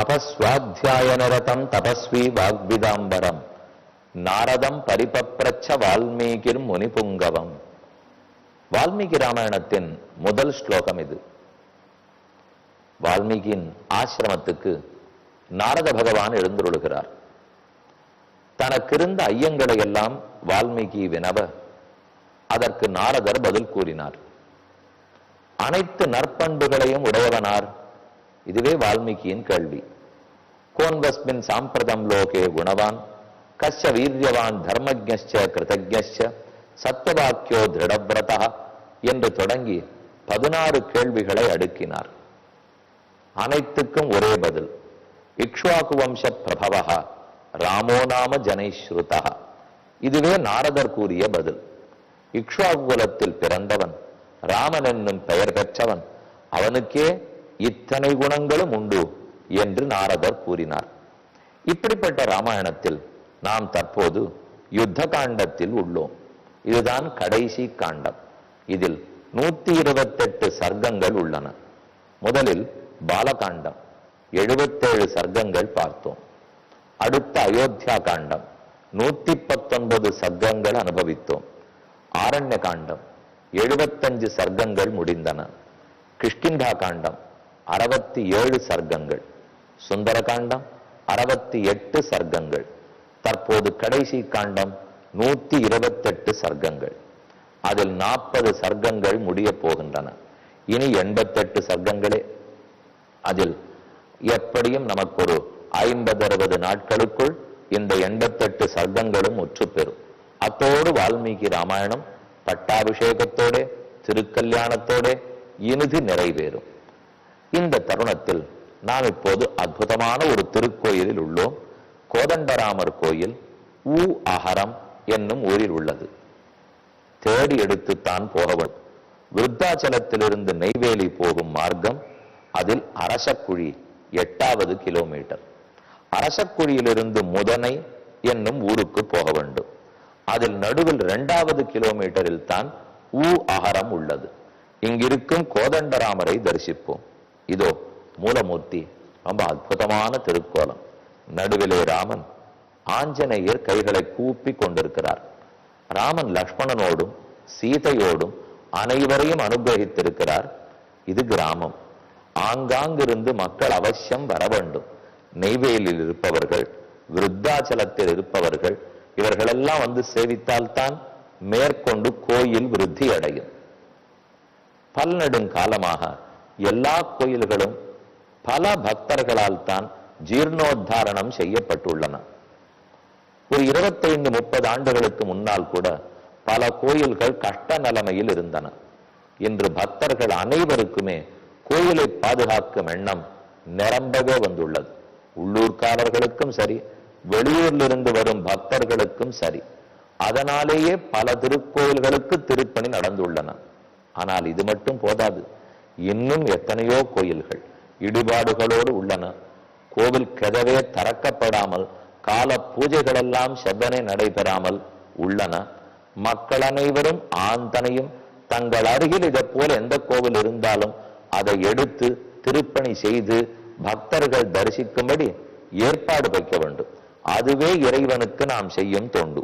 தபஸ்வாத்தியாயனரதம் தபஸ்வி வாக்விதாம்பரம். நாரதம் பரிபப்ரச்ச வால்மீகிர் முனிபுங்கவம். வால்மீகி ராமாயணத்தின் முதல் ஸ்லோகம் இது. வால்மீகியின் ஆசிரமத்துக்கு நாரத பகவான் எழுந்துருளுகிறார். தனக்கிருந்த ஐயங்களை எல்லாம் வால்மீகி வினவ அதற்கு நாரதர் பதில் கூறினார். அனைத்து நற்பண்புகளையும் உடையவனார் இதுவே வால்மீகியின் கேள்வி கோன்வஸ்மின் சாம்பிரதம் லோகே குணவான் கஷ்ட வீரியவான் தர்மஜ்ஞ கிருதஜ்ஞ சத்தவாக்கியோ திருடவிரதா என்று தொடங்கி பதினாறு கேள்விகளை அடுக்கினார். அனைத்துக்கும் ஒரே பதில் இக்ஷ்வாகு வம்ச பிரபவா ராமோ நாம ஜனைஸ்ருதா. இதுவே நாரதர் கூறிய பதில் இக்ஷ்வாகுலத்தில் பிறந்தவன் ராமன் என்னும் பெயர் பெற்றவன் அவனுக்கே இத்தனை குணங்களும் உண்டு என்று நாரதர் கூறினார். இப்படிப்பட்ட ராமாயணத்தில் நாம் தற்போது யுத்த காண்டத்தில் உள்ளோம். இதுதான் கடைசி காண்டம். இதில் நூத்தி இருபத்தெட்டு சர்க்கங்கள் உள்ளன. முதலில் பாலகாண்டம். எழுபத்தேழு சர்க்கங்கள் பார்த்தோம். அடுத்த அயோத்தியா காண்டம். நூத்தி பத்தொன்பது சர்க்கங்கள் அனுபவித்தோம். ஆரண்ய காண்டம். எழுபத்தஞ்சு சர்க்கங்கள் முடிந்தன. கிஷ்கிந்தா காண்டம். அறுபத்தி ஏழு சர்க்கங்கள். சுந்தர காண்டம் அறுபத்தி எட்டு சர்க்கங்கள். தற்போது கடைசி காண்டம் நூத்தி இருபத்தெட்டு சர்க்கங்கள். அதில் நாற்பது சர்க்கங்கள் முடிய போகின்றன. இனி எண்பத்தெட்டு சர்க்கங்களே. அதில் எப்படியும் நமக்கு ஒரு ஐம்பது அறுபது நாட்களுக்குள் இந்த எண்பத்தெட்டு சர்க்கங்களும் ஒற்று பெறும் அத்தோடு வால்மீகி ராமாயணம் பட்டாபிஷேகத்தோட திருக்கல்யாணத்தோட இனிது நிறைவேறும். இந்த தருணத்தில் நாம் இப்போது அற்புதமான ஒரு திருக்கோயிலில் உள்ளோம். கோதண்டராமர் கோயில் ஊ அகரம் என்னும் ஊரில் உள்ளது. தேடி எடுத்துத்தான் போகவன் விருத்தாச்சலத்திலிருந்து நெய்வேலி போகும் மார்க்கம் அதில் அரசக்குழி எட்டாவது கிலோமீட்டர். அரசக்குழியிலிருந்து முதனை என்னும் ஊருக்கு போக வேண்டும். அதில் நடுவில் இரண்டாவது கிலோமீட்டரில் தான் ஊ அகரம் உள்ளது. இங்கிருக்கும் கோதண்டராமரை தரிசிப்போம். இதோ மூலமூர்த்தி ரொம்ப அற்புதமான திருக்கோலம். நடுவிலே ராமன் ஆஞ்சநேயர் கைகளை கூப்பி கொண்டிருக்கிறார். ராமன் லக்ஷ்மணனோடும் சீதையோடும் அனைவரையும் அனுகிரகித்திருக்கிறார். இது கிராமம். ஆங்காங்கிருந்து மக்கள் அவசியம் வர வேண்டும். நெய்வேலியில் இருப்பவர்கள் விருத்தாச்சலத்தில் இருப்பவர்கள் இவர்களெல்லாம் வந்து சேவித்தால்தான் மேற்கொண்டு கோயில் விருத்தி அடையும். பல்நெடுங்காலமாக எல்லா கோயில்களும் பல பக்தர்களால் தான் ஜீர்ணோத்தாரணம் செய்யப்பட்டுள்ளன. ஒரு இருபத்தைந்து முப்பது ஆண்டுகளுக்கு முன்னால் கூட பல கோயில்கள் கஷ்ட நிலைமையில் இருந்தன. இன்று பக்தர்கள் அனைவருக்குமே கோயிலை பாதுகாக்கும் எண்ணம் நிரம்பவே வந்துள்ளது. உள்ளூர்காரர்களுக்கும் சரி வெளியூரிலிருந்து வரும் பக்தர்களுக்கும் சரி அதனாலேயே பல திருக்கோயில்களுக்கு திருப்பணி நடந்துள்ளன. ஆனால் இது மட்டும் போதாது. இன்னும் எத்தனையோ கோயில்கள் இடிபாடுகளோடு உள்ளன. கோவில் கதவே தறக்கப்படாமல் கால பூஜைகளெல்லாம் செவ்வனே நடைபெறாமல் உள்ளன. மக்கள் அனைவரும் ஆந்தனையும் தங்கள் அருகில் இதை போல எந்த கோவில் இருந்தாலும் அதை எடுத்து திருப்பணி செய்து பக்தர்கள் தரிசிக்கும்படி ஏற்பாடு வைக்க வேண்டும். அதுவே இறைவனுக்கு நாம் செய்யும் தொண்டு.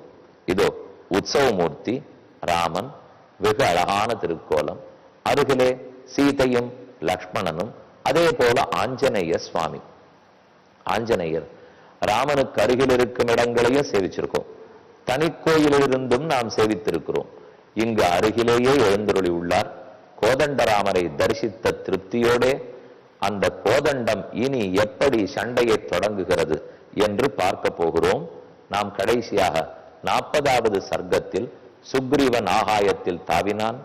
இதோ உற்சவமூர்த்தி ராமன் வெகு அழகான திருக்கோலம். அருகிலே சீதையும் லக்ஷ்மணனும் அதே போல ஆஞ்சநேய சுவாமி. ஆஞ்சநேயர் ராமனுக்கு அருகில் இருக்கும் இடங்களையே சேவிச்சிருக்கோம். தனிக்கோயிலிருந்தும் நாம் சேவித்திருக்கிறோம். இங்கு அருகிலேயே எழுந்தருளி உள்ளார். கோதண்டராமரை தரிசித்த திருப்தியோடே அந்த கோதண்டம் இனி எப்படி சண்டையை தொடங்குகிறது என்று பார்க்க போகிறோம். நாம் கடைசியாக நாற்பதாவது சர்க்கத்தில் சுக்ரீவன் ஆகாயத்தில் தாவினான்.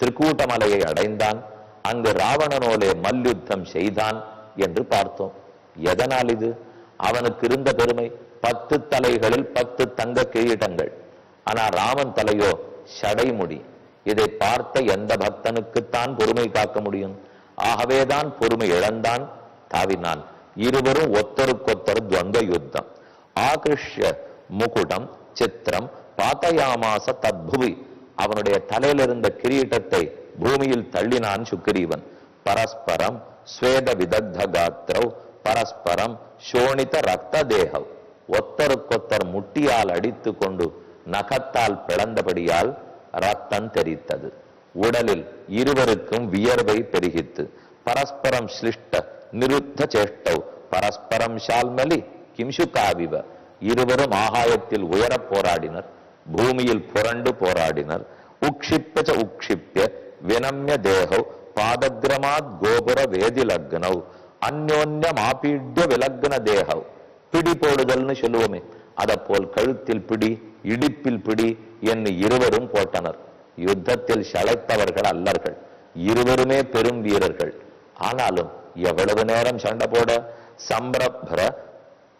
திருக்கூட்டமலையை அடைந்தான். அங்கு ராவணனோலே மல்யுத்தம் செய்தான் என்று பார்த்தோம். எதனால் இது? அவனுக்கு இருந்த பெருமை பத்து தலைகளில் பத்து தங்க கிரீடங்கள். ஆனா ராமன் தலையோ சடைமுடி. இதை பார்த்த எந்த பக்தனுக்குத்தான் பொறுமை காக்க முடியும்? ஆகவேதான் பொறுமை இழந்தான். தாவினான் இருவரும் ஒத்தருக்கொத்தர் துவந்த யுத்தம். ஆகிருஷ்ய முகுடம் சித்திரம் பாத்தயாமாச தத்புவி. அவனுடைய தலையில இருந்த கிரீட்டத்தை பூமியில் தள்ளினான் சுக்கிரீவன். பரஸ்பரம் ஸ்வேத விதக்த காத்திரவ் பரஸ்பரம் சோணித ரத்த தேகம் ஒத்தருக்கொத்தர் முட்டியால் அடித்து கொண்டு நகத்தால் பிளந்தபடியால் ரத்தம் தெரித்தது. உடலில் இருவருக்கும் வியர்வை பெருகித்து பரஸ்பரம் சிலிஷ்ட நிருத்த சேஷ்டவ் பரஸ்பரம் ஷால்மலி கிம்சுகாவிவ இருவரும் ஆகாயத்தில் உயரப் போராடினர். பூமியில் புரண்டு போராடினர் உக்ஷிப்ய ச உக்ஷிப்ய வினம்ய தேகௌ பாதகிரமாத் கோபுர வேதி லக்னௌ அந்யோன்யம் ஆபீட்ய விலக்ன தேகௌ பிடி போடுதல்னு சொல்லுவோமே அதப்போல் கழுத்தில் பிடி இடிப்பில் பிடி என்று இருவரும் போட்டனர் யுத்தத்தில் சளைத்தவர்கள் அல்லர்கள் இருவருமே பெரும் வீரர்கள் ஆனாலும் எவ்வளவு நேரம் சண்டை போட சம்பிரப்ர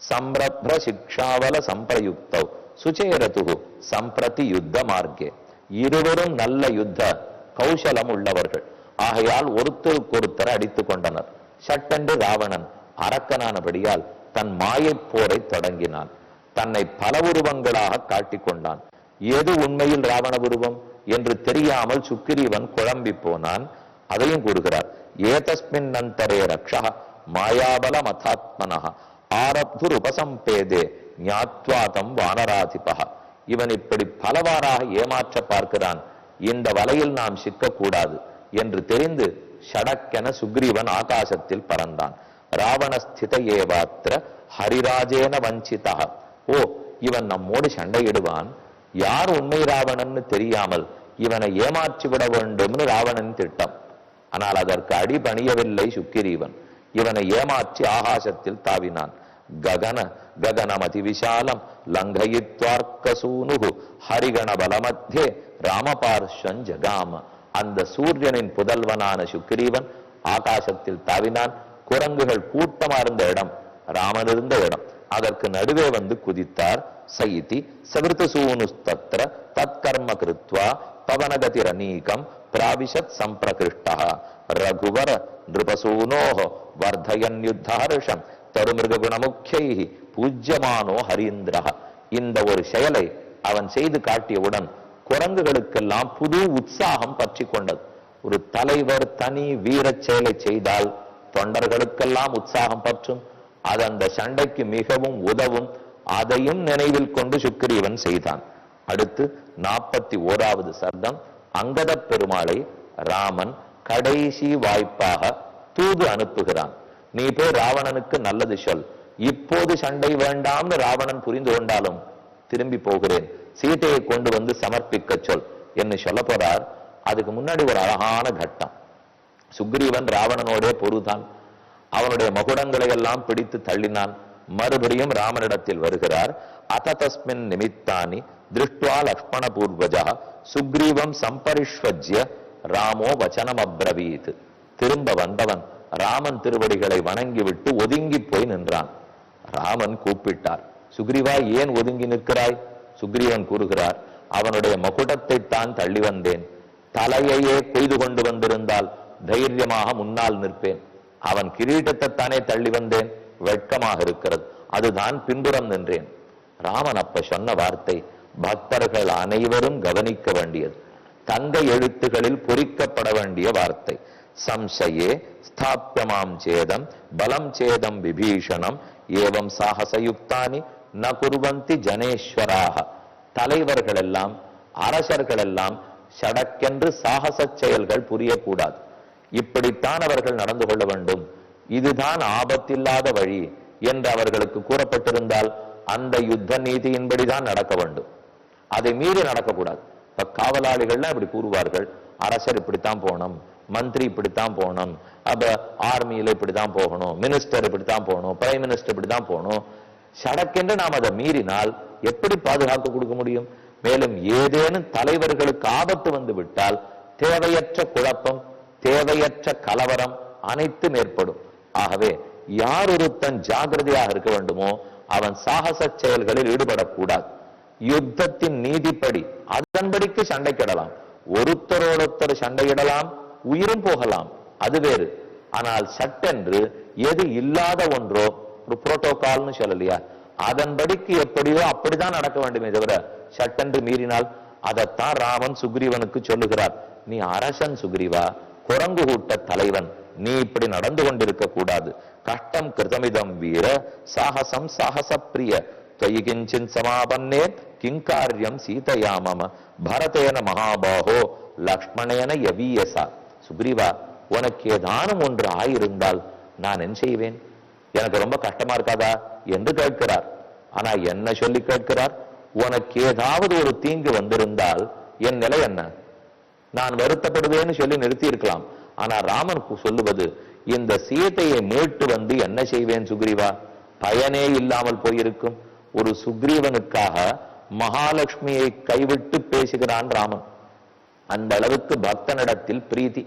சம்பிரப்ர சிக்ஷாவல சம்பிரயுக்தவ் சுச்சேரது சம்பிரதி யுத்த மார்க்கே. இருவரும் நல்ல யுத்த கௌசலம் உள்ளவர்கள். ஆகையால் ஒருத்தருக்கொருத்தர் அடித்துக் கொண்டனர். சட்டென்று ராவணன் அரக்கனானபடியால் தன் மாயைப் போரை தொடங்கினான். தன்னை பல உருவங்களாக காட்டிக் கொண்டான். எது உண்மையில் ராவண உருவம்? என்று தெரியாமல் சுக்கிரீவன் குழம்பி போனான். அதையும் கூறுகிறார். ஏதஸ்மின் நந்தரே ரக்ஷா மாயாபல மதாத்மனः ஆரப்துர் உபசம்பேதே ஞாத்வாதம் வானராதிபக. இவன் இப்படி பலவாறாக ஏமாற்ற பார்க்கிறான். இந்த வலையில் நாம் சிக்கக்கூடாது என்று தெரிந்து ஷடக்கென சுக்ரீவன் ஆகாசத்தில் பறந்தான். ராவணஸ்தித ஏவாத்திர ஹரிராஜேன வஞ்சிதா ஓ இவன் நம்மோடு சண்டையிடுவான். யார் உண்மை ராவணன்னு தெரியாமல் இவனை ஏமாற்றி விட வேண்டும்னு ராவணன் திட்டம். ஆனால் அதற்கு அடிபணியவில்லை சுக்கிரீவன். இவனை ஏமாற்றி ஆகாசத்தில் தாவினான். ககன ககனமதி விஷாலம் லங்கயித்வார்க்கசூனு ஹரிகண பலமத்தியே ராமபார்ஷன் ஜகாம. அந்த சூரியனின் புதல்வனான சுக்கிரீவன் ஆகாசத்தில் தாவினான் குரங்குகள் கூட்டமா இருந்த இடம் ராமன் இருந்த இடம். அதற்கு நடுவே வந்து குதித்தார் சைதி சவிருத்தசூனுஸ்தத்ர தற்கர்ம கிருத்வா பவனகதிரநீகம் பிராவிஷத் சம்பிரகிருஷ்டா. ரகுவர நிருபசூனோ வர்தயன் யுத்தார்ஷம். தருமிருக குணமுக்கை பூஜ்யமானோ ஹரீந்திரஹ. இந்த ஒரு செயலை அவன் செய்து காட்டியவுடன் குரங்குகளுக்கெல்லாம் புது உற்சாகம் பற்றி கொண்டது. ஒரு தலைவர் தனி வீர செயலை செய்தால் தொண்டர்களுக்கெல்லாம் உற்சாகம் பற்றும். அது அந்த சண்டைக்கு மிகவும் உதவும். அதையும் நினைவில் கொண்டு சுக்கிரீவன் செய்தான். அடுத்து நாற்பத்தி ஓராவது சர்க்கம் அங்கத பெருமாளை ராமன் கடைசி வாய்ப்பாக தூது அனுப்புகிறான். நீ போய் ராவணனுக்கு நல்லது சொல். இப்போது சண்டை வேண்டாம்னு ராவணன் புரிந்து கொண்டாலும் திரும்பி போகிறேன். சீதையை கொண்டு வந்து சமர்ப்பிக்க சொல் என்று சொல்ல போறார். அதுக்கு முன்னாடி ஒரு அழகான கட்டம். சுக்ரீவன் ராவணனோடே பொருதான். அவனுடைய மகுடங்களை எல்லாம் பிடித்து தள்ளினான். மறுபடியும் ராமனிடத்தில் வருகிறார். அத தஸ்மின் நிமித்தானி திருஷ்டுவா லக்ஷ்மண பூர்வஜா சுக்ரீவம் சம்பரிஷ்வஜ்ய ராமோ வச்சனம் அப்ரவீத் திரும்ப வந்தவன் ராமன் திருவடிகளை வணங்கிவிட்டு ஒதுங்கி போய் நின்றான். ராமன் கூப்பிட்டார் சுக்ரீவா ஏன் ஒதுங்கி நிற்கிறாய்? சுக்ரீவன் கூறுகிறார் அவனுடைய மகுடத்தை தான் தள்ளி வந்தேன். தலையையே கொய்து கொண்டு வந்திருந்தால் தைரியமாக முன்னால் நிற்பேன். அவன் கிரீட்டத்தை தானே தள்ளி வந்தேன். வெட்கமாக இருக்கிறது. அதுதான் பின்புறம் நின்றேன். ராமன் அப்ப சொன்ன வார்த்தை பக்தர்கள் அனைவரும் கவனிக்க வேண்டியது. தங்க எழுத்துகளில் பொறிக்கப்பட வேண்டிய வார்த்தை. சம்சயே ஸ்தாபியமாம் சேதம் பலம் சேதம் விபீஷணம் ஏவம் சாகசயுக்தானி ந குருவந்தி ஜனேஸ்வராக தலைவர்கள் எல்லாம் அரசர்கள் எல்லாம் சடக்கென்று சாகச செயல்கள் புரியக்கூடாது। இப்படித்தான் அவர்கள் நடந்து கொள்ள வேண்டும்। இதுதான் ஆபத்தில்லாத வழி என்று அவர்களுக்கு கூறப்பட்டிருந்தால் அந்த யுத்த நீதியின்படிதான் நடக்க வேண்டும். அதை மீறி நடக்கக்கூடாது. இப்ப காவலாளிகள்லாம் இப்படி கூறுவார்கள் அரசர் இப்படித்தான் போனோம் மந்திரி இப்படித்தான் போகணும். அப்ப ஆர்மியில இப்படித்தான் போகணும். மினிஸ்டர் இப்படித்தான் போகணும். பிரைம் மினிஸ்டர் இப்படித்தான் போகணும். சடக்கென்று நாம் அதை மீறினால் எப்படி பாதுகாப்பு கொடுக்க முடியும்? மேலும் ஏதேனும் தலைவர்களுக்கு ஆபத்து வந்து விட்டால் தேவையற்ற குழப்பம் தேவையற்ற கலவரம் அனைத்தும் ஏற்படும். ஆகவே யார் ஒருத்தன் ஜாகிரதையாக இருக்க வேண்டுமோ அவன் சாகச செயல்களில் ஈடுபடக்கூடாது. யுத்தத்தின் நீதிப்படி அதன்படிக்கு சண்டைக்கிடலாம். ஒருத்தரோடொருத்தர் சண்டையிடலாம். உயிரும் போகலாம். அது வேறு. ஆனால் சட்டென்று எது இல்லாத ஒன்றோ ஒரு புரோட்டோகால்னு சொல்லலையா? அதன்படிக்கு எப்படியோ அப்படிதான் நடக்க வேண்டுமே தவிர சட்டென்று மீறினால் அதைத்தான் ராமன் சுக்ரீவனுக்கு சொல்லுகிறார். நீ அரசன் சுக்ரீவா குரங்கு கூட்ட தலைவன். நீ இப்படி நடந்து கொண்டிருக்க கூடாது. கஷ்டம் கிருதமிதம் வீர சாகசம் சாகச பிரிய தொய்கிஞ்சின் சமாபன்னே கிங்காரியம் சீதையாமம. பரதேன மகாபாகோ லக்ஷ்மணேன யவீயசா. சுக்ரீவா உனக்கு ஏதானும் ஒன்று ஆயிருந்தால் நான் என்ன செய்வேன். எனக்கு ரொம்ப கஷ்டமா இருக்காதா? என்று கேட்கிறார். ஆனா என்ன சொல்லி கேட்கிறார்? உனக்கு ஏதாவது ஒரு தீங்கு வந்திருந்தால் என் நிலை என்ன? நான் வருத்தப்படுவேன்னு சொல்லி நிறுத்தி இருக்கலாம். ஆனா ராமன் சொல்லுவது இந்த சீதையை மீட்டு வந்து என்ன செய்வேன் சுக்ரீவா? பயனே இல்லாமல் போயிருக்கும். ஒரு சுக்ரீவனுக்காக மகாலட்சுமியை கைவிட்டு பேசுகிறான் ராமன். அந்த அளவுக்கு பக்தனிடத்தில் பிரீத்தி.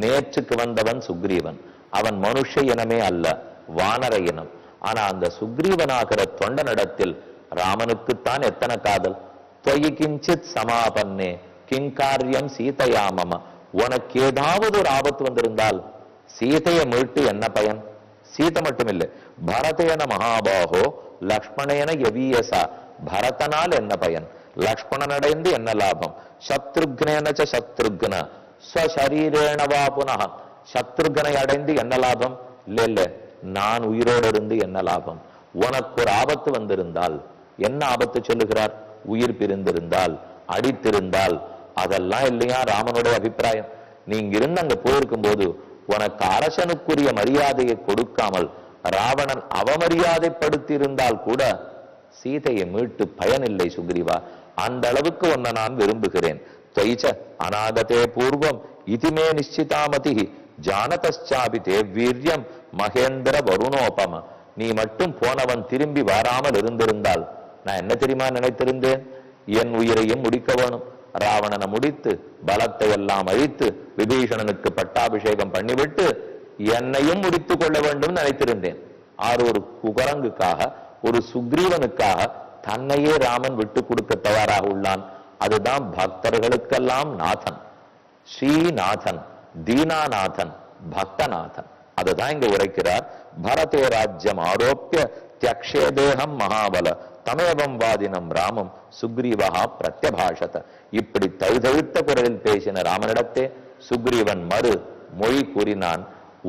நேற்றுக்கு வந்தவன் சுக்ரீவன். அவன் மனுஷ இனமே அல்ல வானர இனம். ஆனா அந்த சுக்ரீவனாகிற தொண்டனிடத்தில் ராமனுக்குத்தான் எத்தனை காதல்? தொய் கிஞ்சித் சமாபன்னே கிங்காரியம் சீதையாமம உனக்கு ஏதாவது ஒரு ஆபத்து வந்திருந்தால் சீதையை மீட்டு என்ன பயன்? சீதை மட்டுமில்லை பரதேன மகாபாகோ லக்ஷ்மணேன யவீயசா. பரதனால் என்ன பயன்? லக்ஷ்மணன் அடைந்து என்ன லாபம்? சத்ருக்னேன ச சத்ருக்ன. ஸ்வசரீரேண புனக புனः. சத்ருக்னை அடைந்து என்ன லாபம்? இல்ல இல்ல நான் உயிரோடு இருந்து என்ன லாபம்? உனக்கு ஒரு ஆபத்து வந்திருந்தால் என்ன ஆபத்து சொல்லுகிறார்? உயிர் பிரிந்திருந்தால் அடித்திருந்தால் அதெல்லாம் இல்லையா ராமனுடைய அபிப்பிராயம்? நீங்க இருந்து அங்க போயிருக்கும் போது உனக்கு அரசனுக்குரிய மரியாதையை கொடுக்காமல் ராவணன் அவமரியாதைப்படுத்தி இருந்தால் கூட சீதையை மீட்டு பயனில்லை சுக்ரீவா. அந்த அளவுக்கு ஒன்ன நான் விரும்புகிறேன். துவைச்ச அநாகதே பூர்வம் இதுமே நிச்சிதாமதி ஜானதாபி தே வீரியம் மகேந்திர வருணோபம. நீ மட்டும் போனவன் திரும்பி வராமல் இருந்திருந்தால் நான் என்ன தெரியுமா நினைத்திருந்தேன்? என் உயிரையும் முடிக்க வேணும். ராவணனை முடித்து பலத்தை எல்லாம் அழித்து விபீஷணனுக்கு பட்டாபிஷேகம் பண்ணிவிட்டு என்னையும் முடித்துக் கொள்ள வேண்டும் நினைத்திருந்தேன். ஆறு ஒரு குரங்குக்காக ஒரு சுக்ரீவனுக்காக தன்னையே ராமன் விட்டு கொடுக்க தயாராக உள்ளான். அதுதான் பக்தர்களுக்கெல்லாம் நாதன். ஸ்ரீநாதன் தீனாநாதன் பக்தநாதன். அதுதான் இங்க உரைக்கிறார். பரதோ ராஜ்யம் ஆரோப்பிய தியக்ஷே தேகம் மகாபல. தமேவம் வாதினம் ராமம் சுக்ரீவகா பிரத்யபாஷத. இப்படி தழுதழுத்த குரலில் பேசின ராமனிடத்தே சுக்ரீவன் மறு மொழி கூறினான்.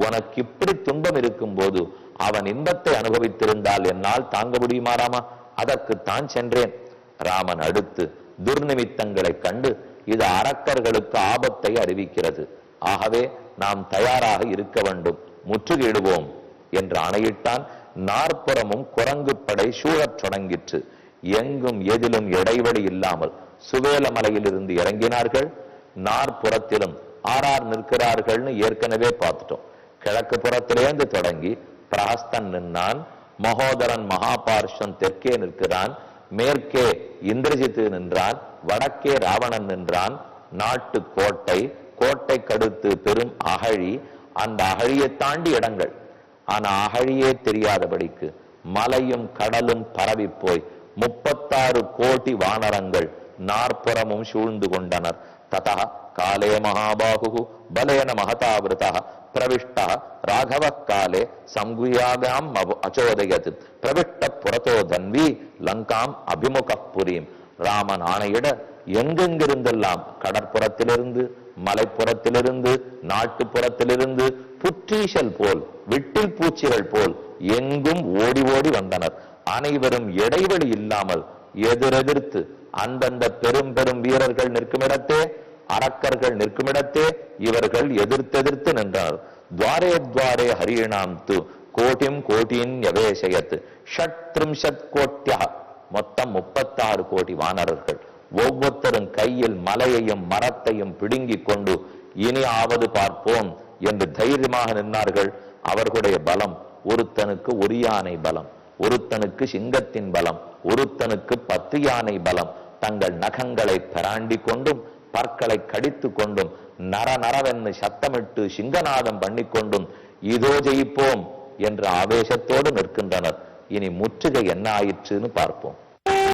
உனக்கு இப்படி துன்பம் இருக்கும் போது அவன் இன்பத்தை அனுபவித்திருந்தால் என்னால் தாங்க முடியுமா ராமா அதற்குத்தான் சென்றேன். ராமன் அடுத்து துர்நிமித்தங்களைக் கண்டு இது அரக்கர்களுக்கு ஆபத்தை அறிவிக்கிறது. ஆகவே நாம் தயாராக இருக்க வேண்டும். முற்றுகையிடுவோம் என்று ஆணையிட்டான். நாற்புறமும் குரங்கு படை சூழத் தொடங்கிற்று. எங்கும் எதிலும் இடைவெளி இல்லாமல் சுவேல மலையிலிருந்து இறங்கினார்கள். நாற்புறத்திலும் ஆறார் நிற்கிறார்கள்னு ஏற்கனவே பார்த்துட்டோம். கிழக்கு புறத்திலேந்து தொடங்கி பிராஸ்தன் நின்னான். மகோதரன் மகாபார்ஷன் தெற்கே நிற்கிறான் மேற்கே இந்திரஜித்து நின்றான் வடக்கே ராவணன் நின்றான் நாட்டு கோட்டை கோட்டை கடுத்து பெரும் அகழி அந்த அகழியை தாண்டி இடங்கள். ஆனா அகழியே தெரியாதபடிக்கு மலையும் கடலும் பரவி போய் முப்பத்தாறு கோடி வானரங்கள் நாற்புறமும் சூழ்ந்து கொண்டனர். ததா காலே மகாபாகு பலேன மகதாவிரதா பிரவிஷ்ட ராகவ காலே சங்குயாகாம் அச்சோதயத். பிரவிஷ்ட புறத்தோ தன்வி லங்காம் அபிமுக புரியும் ராமன் ஆணையிட எங்கெங்கிருந்தெல்லாம் கடற்புறத்திலிருந்து மலைப்புறத்திலிருந்து நாட்டுப்புறத்திலிருந்து புற்றீசல் போல் விட்டில் பூச்சிகள் போல் எங்கும் ஓடி ஓடி வந்தனர். அனைவரும் இடைவெளி இல்லாமல் எதிரெதிர்த்து அந்தந்த பெரும் பெரும் வீரர்கள் நிற்குமிடத்தே அரக்கர்கள் நிற்குமிடத்தே இவர்கள் எதிர்த்தெதிர்த்து நின்றனர். துவாரே துவாரே ஹரியணாம் து கோட்டிம் கோட்டின் ஷட் ஷட்ரிம்ஷத் கோட்டியா மொத்தம் முப்பத்தாறு கோடி வானரர்கள். ஒவ்வொருத்தரும் கையில் மலையையும் மரத்தையும் பிடுங்கிக் கொண்டு இனி ஆவது பார்ப்போம் என்று தைரியமாக நின்றார்கள் அவர்களுடைய பலம் ஒருத்தனுக்கு ஒரு யானை பலம் ஒருத்தனுக்கு சிங்கத்தின் பலம் ஒருத்தனுக்கு பத்து யானை பலம். தங்கள் நகங்களை பிராண்டி கொண்டும் பற்களை கடித்து கொண்டும் நர நரவென்னு சத்தமிட்டு சிங்கநாதம் பண்ணிக்கொண்டும் இதோ ஜெயிப்போம் என்ற ஆவேசத்தோடு நிற்கின்றனர். இனி முற்றுகை என்ன ஆயிற்றுன்னு பார்ப்போம்.